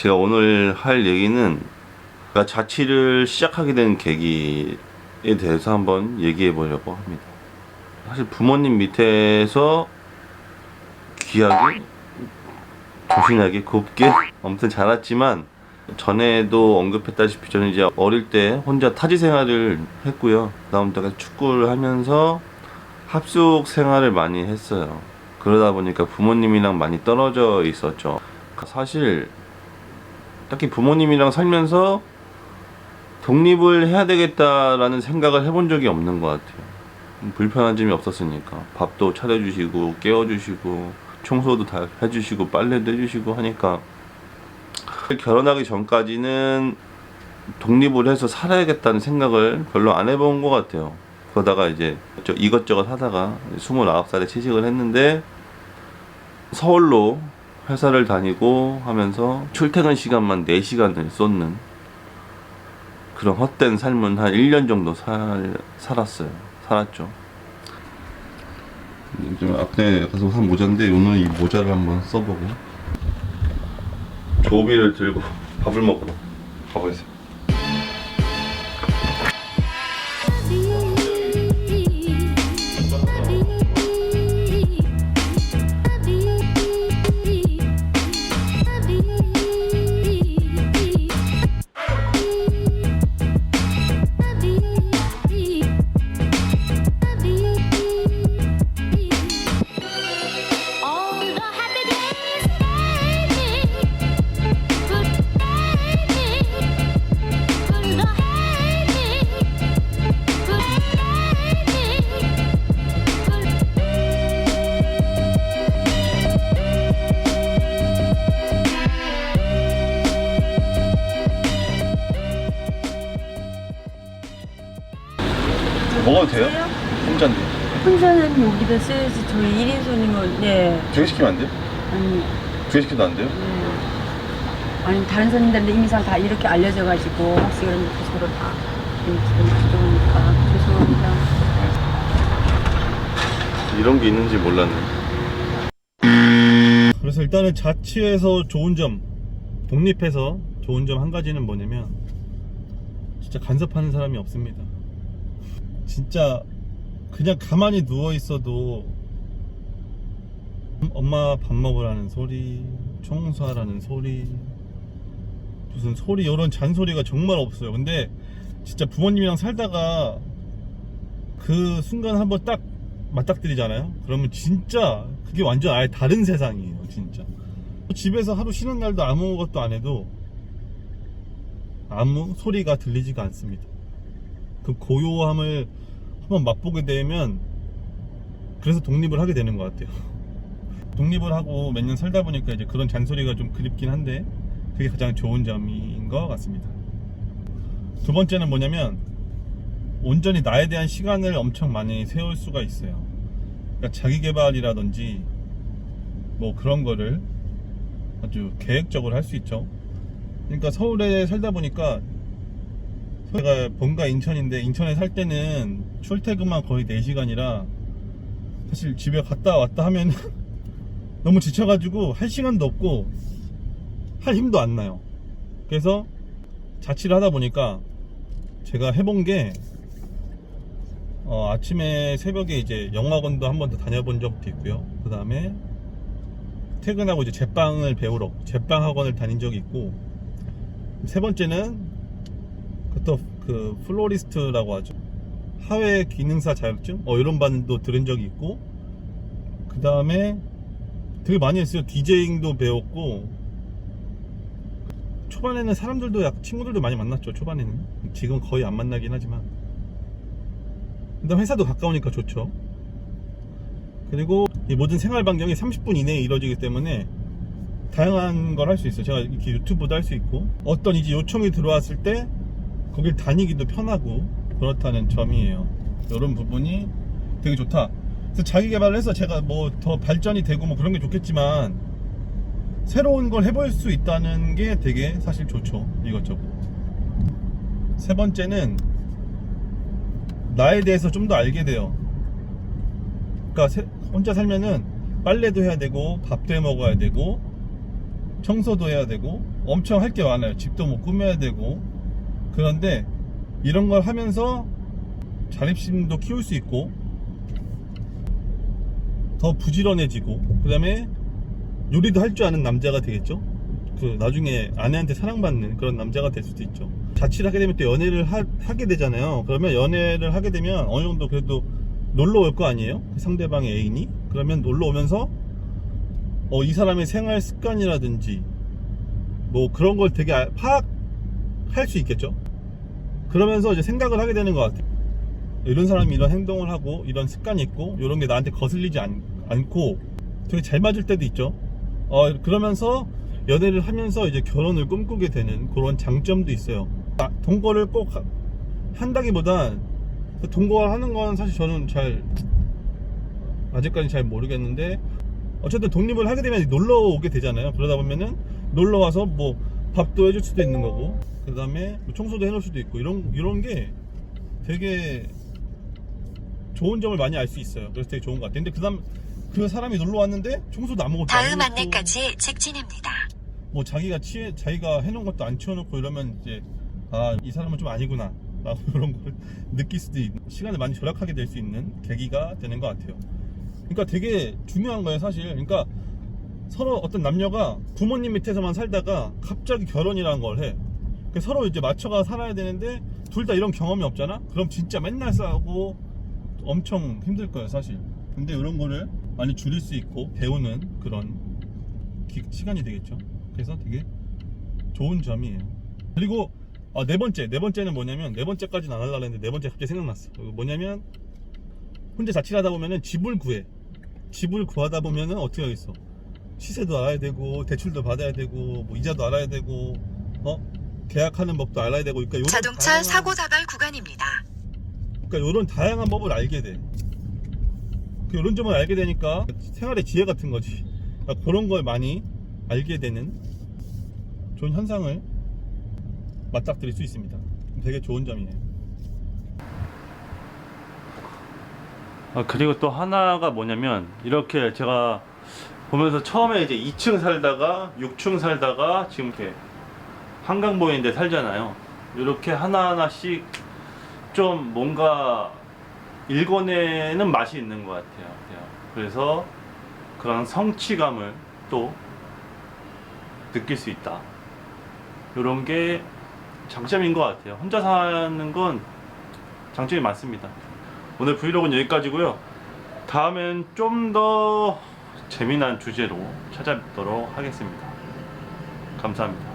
제가 오늘 할 얘기는 그러니까 자취를 시작하게 된 계기에 대해서 한번 얘기해 보려고 합니다. 사실 부모님 밑에서 귀하게, 조신하게, 곱게 아무튼 자랐지만 전에도 언급했다시피 저는 이제 어릴 때 혼자 타지 생활을 했고요. 때가 축구를 하면서 합숙 생활을 많이 했어요. 그러다 보니까 부모님이랑 많이 떨어져 있었죠. 사실 딱히 부모님이랑 살면서 독립을 해야 되겠다라는 생각을 해본 적이 없는 것 같아요. 불편한 점이 없었으니까 밥도 차려주시고 깨워주시고 청소도 다 해주시고 빨래도 해주시고 하니까 결혼하기 전까지는 독립을 해서 살아야겠다는 생각을 별로 안 해본 것 같아요. 그러다가 이제 저 이것저것 하다가 29살에 취직을 했는데 서울로 회사를 다니고 하면서 출퇴근 시간만 4시간을 쏟는 그런 헛된 삶은 한 1년 정도 살, 살았어요. 살았죠. 좀 앞에 가서 산 모자인데 오늘 이 모자를 한번 써보고 조비를 들고 밥을 먹으러 가보겠습니다. 먹어도 돼요? 혼자인데. 혼자는 여기다 써야지 저희 1인 손님은 예두 개 시키면 안 돼요? 아니 두 개 시켜도 안 돼요? 예. 아니 다른 손님들한테 이미상 다 이렇게 알려져가지고 혹시 그런 게 서로 다 이렇게 기분 좋으니까 죄송합니다 이런 게 있는지 몰랐네. 그래서 일단은 자취해서 좋은 점, 독립해서 좋은 점 한 가지는 뭐냐면 진짜 간섭하는 사람이 없습니다. 진짜 그냥 가만히 누워 있어도 엄마 밥 먹으라는 소리, 청소하라는 소리, 무슨 소리 이런 잔소리가 정말 없어요. 근데 진짜 부모님이랑 살다가 그 순간 한번 딱 맞닥뜨리잖아요. 그러면 진짜 그게 완전 아예 다른 세상이에요, 진짜. 집에서 하루 쉬는 날도 아무것도 안 해도 아무 소리가 들리지가 않습니다. 그 고요함을 한번 맛보게 되면 그래서 독립을 하게 되는 것 같아요. 독립을 하고 몇 년 살다 보니까 이제 그런 잔소리가 좀 그립긴 한데 그게 가장 좋은 점인 것 같습니다. 두 번째는 뭐냐면 온전히 나에 대한 시간을 엄청 많이 세울 수가 있어요. 그러니까 자기 개발이라든지 뭐 그런 거를 아주 계획적으로 할 수 있죠. 그러니까 서울에 살다 보니까 제가 본가 인천인데 인천에 살 때는 출퇴근만 거의 4시간이라 사실 집에 갔다 왔다 하면 너무 지쳐가지고 할 시간도 없고 할 힘도 안 나요. 그래서 자취를 하다 보니까 제가 해본 게 어, 아침에 새벽에 이제 영화관도 한 번 더 다녀본 적도 있고요. 그 다음에 퇴근하고 이제 제빵을 배우러 제빵 학원을 다닌 적이 있고 세 번째는 그또 그 플로리스트라고 하죠. 하회 기능사 자격증 어 이런 반도 들은 적이 있고 그 다음에 되게 많이 했어요. 디제잉도 배웠고 초반에는 사람들도 약 친구들도 많이 만났죠. 초반에는 지금 거의 안 만나긴 하지만 근데 회사도 가까우니까 좋죠. 그리고 이 모든 생활 반경이 30분 이내에 이루어지기 때문에 다양한 걸 할 수 있어요. 제가 이렇게 유튜브도 할 수 있고 어떤 이제 요청이 들어왔을 때 거길 다니기도 편하고 그렇다는 점이에요. 이런 부분이 되게 좋다. 그래서 자기 개발을 해서 제가 뭐 더 발전이 되고 뭐 그런 게 좋겠지만 새로운 걸 해볼 수 있다는 게 되게 사실 좋죠. 이것저것. 세 번째는 나에 대해서 좀 더 알게 돼요. 그러니까 세- 혼자 살면은 빨래도 해야 되고 밥도 해 먹어야 되고 청소도 해야 되고 엄청 할 게 많아요. 집도 뭐 꾸며야 되고. 그런데 이런 걸 하면서 자립심도 키울 수 있고 더 부지런해지고 그 다음에 요리도 할 줄 아는 남자가 되겠죠. 그 나중에 아내한테 사랑받는 그런 남자가 될 수도 있죠. 자취를 하게 되면 또 연애를 하, 게 되잖아요. 그러면 연애를 하게 되면 어느 정도 그래도 놀러 올 거 아니에요? 그 상대방의 애인이? 그러면 놀러 오면서 어, 이 사람의 생활 습관이라든지 뭐 그런 걸 되게 알- 파악할 수 있겠죠. 그러면서 이제 생각을 하게 되는 것 같아요. 이런 사람이 이런 행동을 하고 이런 습관이 있고 이런 게 나한테 거슬리지 않, 않고 되게 잘 맞을 때도 있죠. 어, 그러면서 연애를 하면서 이제 결혼을 꿈꾸게 되는 그런 장점도 있어요. 아, 동거를 꼭 하- 한다기보단 동거를 하는 건 사실 저는 잘 아직까지 잘 모르겠는데 어쨌든 독립을 하게 되면 놀러 오게 되잖아요. 그러다 보면은 놀러 와서 뭐 밥도 해줄 수도 있는 거고, 그 다음에 청소도 해놓을 수도 있고 이런 이런 게 되게 좋은 점을 많이 알 수 있어요. 그래서 되게 좋은 것 같아요. 근데 그 다음 그 사람이 놀러 왔는데 청소도 아무것도 안 다음 해놓고 안내까지 직진입니다. 뭐 자기가 치해 자기가 해놓은 것도 안 치워놓고 이러면 이제 아 이 사람은 좀 아니구나 라고 이런 걸 느낄 수도 있 시간을 많이 절약하게 될 수 있는 계기가 되는 것 같아요 그러니까 되게 중요한 거예요 사실 그러니까 서로 어떤 남녀가 부모님 밑에서만 살다가 갑자기 결혼이라는 걸해 그러니까 서로 이제 맞춰가 살아야 되는데 둘 다 이런 경험이 없잖아 그럼 진짜 맨날 싸우고 엄청 힘들 거예요 사실 근데 이런 거를 많이 줄일 수 있고 배우는 그런 기- 시간이 되겠죠. 그래서 되게 좋은 점이에요. 그리고 아, 네 번째, 네 번째는 뭐냐면 네 번째까지는 안 하려고 했는데 네 번째 갑자기 생각났어. 뭐냐면 혼자 자취를 하다 보면은 집을 구해. 집을 구하다 보면은 어떻게 하겠어? 시세도 알아야 되고 대출도 받아야 되고 뭐 이자도 알아야 되고 어 계약하는 법도 알아야 되고 그러니까 자동차 다양한- 사고 다발 구간입니다. 그러니까 이런 다양한 법을 알게 돼. 그 이런 점을 알게 되니까 생활의 지혜 같은 거지. 그러니까 그런 걸 많이 알게 되는 좋은 현상을 맞닥뜨릴 수 있습니다. 되게 좋은 점이에요. 아, 그리고 또 하나가 뭐냐면 이렇게 제가 보면서 처음에 이제 2층 살다가 6층 살다가 지금 이렇게 한강 보이는데 살잖아요. 이렇게 하나하나씩 좀 뭔가 읽어내는 맛이 있는 것 같아요. 그래서 그런 성취감을 또 느낄 수 있다. 이런 게 장점인 것 같아요. 혼자 사는 건 장점이 많습니다. 오늘 브이로그는 여기까지고요. 다음엔 좀더 재미난 주제로 찾아뵙도록 하겠습니다. 감사합니다.